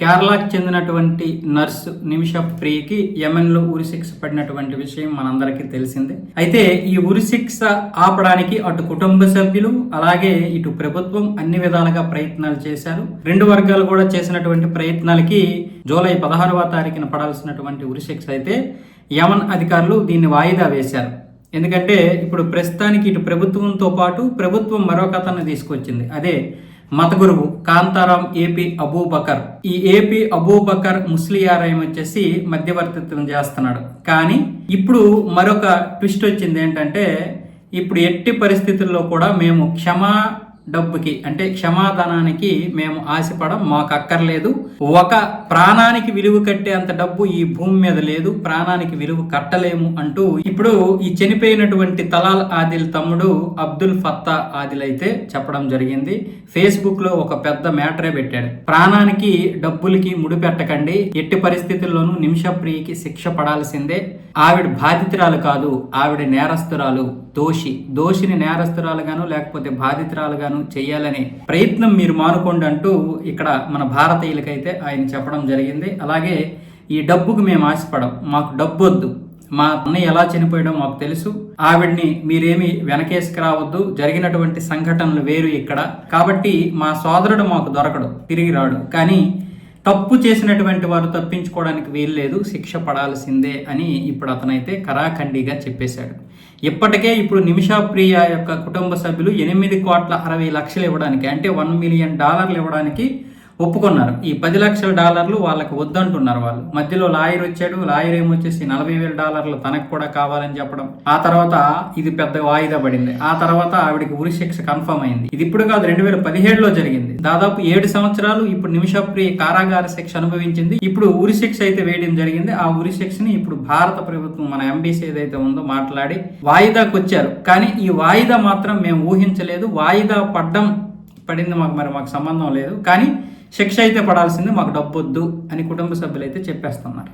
కేరళకు చెందినటువంటి నర్సు నిమిష ప్రియకి యెమెన్లో ఉరి శిక్ష పడినటువంటి విషయం మనందరికీ తెలిసిందే. అయితే ఈ ఉరి శిక్ష ఆపడానికి అటు కుటుంబ సభ్యులు అలాగే ఇటు ప్రభుత్వం అన్ని విధాలుగా ప్రయత్నాలు చేశారు. రెండు వర్గాలు కూడా చేసినటువంటి ప్రయత్నాలకి జూలై పదహారవ తారీఖున పడాల్సినటువంటి ఉరి శిక్ష అయితే యమన్ అధికారులు దీన్ని వాయిదా వేశారు. ఎందుకంటే ఇప్పుడు ప్రస్తుతానికి ఇటు ప్రభుత్వంతో పాటు ప్రభుత్వం మరొక కథను తీసుకొచ్చింది. అదే మత గురువు కాంతారాం ఏపీ అబూబకర్. ఈ ఏపీ అబూబకర్ ముస్లియారాయం వచ్చేసి మధ్యవర్తిత్వం చేస్తున్నాడు. కానీ ఇప్పుడు మరొక ట్విస్ట్ వచ్చింది ఏంటంటే ఇప్పుడు ఎట్టి పరిస్థితుల్లో కూడా మేము క్షమా డబ్బుకి అంటే క్షమాదానానికి మేము ఆశపడం మాకు అక్కర్లేదు ఒక ప్రాణానికి విలువ కట్టే అంత డబ్బు ఈ భూమి మీద లేదు ప్రాణానికి విలువ కట్టలేము అంటూ ఇప్పుడు ఈ చనిపోయినటువంటి తలాల్ ఆదిల్ తమ్ముడు అబ్దుల్ ఫత్తా ఆదిల్ అయితే చెప్పడం జరిగింది. ఫేస్బుక్లో ఒక పెద్ద మ్యాటరే పెట్టాడు. ప్రాణానికి డబ్బులకి ముడిపెట్టకండి ఎట్టి పరిస్థితుల్లోనూ నిమిషప్రియకి శిక్ష పడాల్సిందే. ఆవిడ బాధితురాలు కాదు ఆవిడ నేరస్తురాలు దోషి. దోషిని నేరస్తురాలుగాను లేకపోతే బాధితురాలుగాను చేయాలనే ప్రయత్నం మీరు మానుకోండి అంటూ ఇక్కడ మన భారతీయులకైతే ఆయన చెప్పడం జరిగింది. అలాగే ఈ డబ్బుకు మేము ఆశపడం. మాకు డబ్బు వద్దు. మా అన్నయ్య ఎలా చనిపోయడం మాకు తెలుసు. ఆవిడ్ని మీరేమి వెనకేసుకు రావద్దు జరిగినటువంటి సంఘటనలు వేరు ఇక్కడ. కాబట్టి మా సోదరుడు మాకు దొరకడు. తిరిగి రాడు. కానీ తప్పు చేసినటువంటి వారు తప్పించుకోవడానికి వీల్లేదు శిక్ష పడాల్సిందే అని ఇప్పుడు అతనైతే కరాఖండిగా చెప్పేశాడు. ఇప్పటికే ఇప్పుడు నిమిషా ప్రియ యొక్క కుటుంబ సభ్యులు ఎనిమిది కోట్ల అరవై లక్షలు ఇవ్వడానికి అంటే వన్ మిలియన్ డాలర్లు ఇవ్వడానికి ఒప్పుకున్నారు. ఈ పది లక్షల డాలర్లు వాళ్ళకి వద్దంటున్నారు వాళ్ళు. మధ్యలో లాయర్ వచ్చాడు. లాయర్ ఏమొచ్చేసి నలభై వేల డాలర్లు తనకు కూడా కావాలని చెప్పడం. ఆ తర్వాత ఇది పెద్ద వాయిదా పడింది. ఆ తర్వాత ఆవిడకి ఉరి శిక్ష కన్ఫర్మ్ అయింది. ఇది ఇప్పుడు కాదు రెండు వేల పదిహేడులో జరిగింది. దాదాపు ఏడు సంవత్సరాలు ఇప్పుడు నిమిషప్రియ కారాగార శిక్ష అనుభవించింది. ఇప్పుడు ఉరి శిక్ష అయితే వేయడం జరిగింది. ఆ ఉరి శిక్షని ఇప్పుడు భారత ప్రభుత్వం మన ఎంబీసీ ఏదైతే ఉందో మాట్లాడి వాయిదాకు వచ్చారు. కానీ ఈ వాయిదా మాత్రం మేము ఊహించలేదు. వాయిదా పడ్డం పడింది మాకు మరి మాకు సంబంధం లేదు. కానీ శిక్ష అయితే పడాల్సింది మాకు డబ్బు వద్దు అని కుటుంబ సభ్యులు అయితే చెప్పేస్తున్నారు.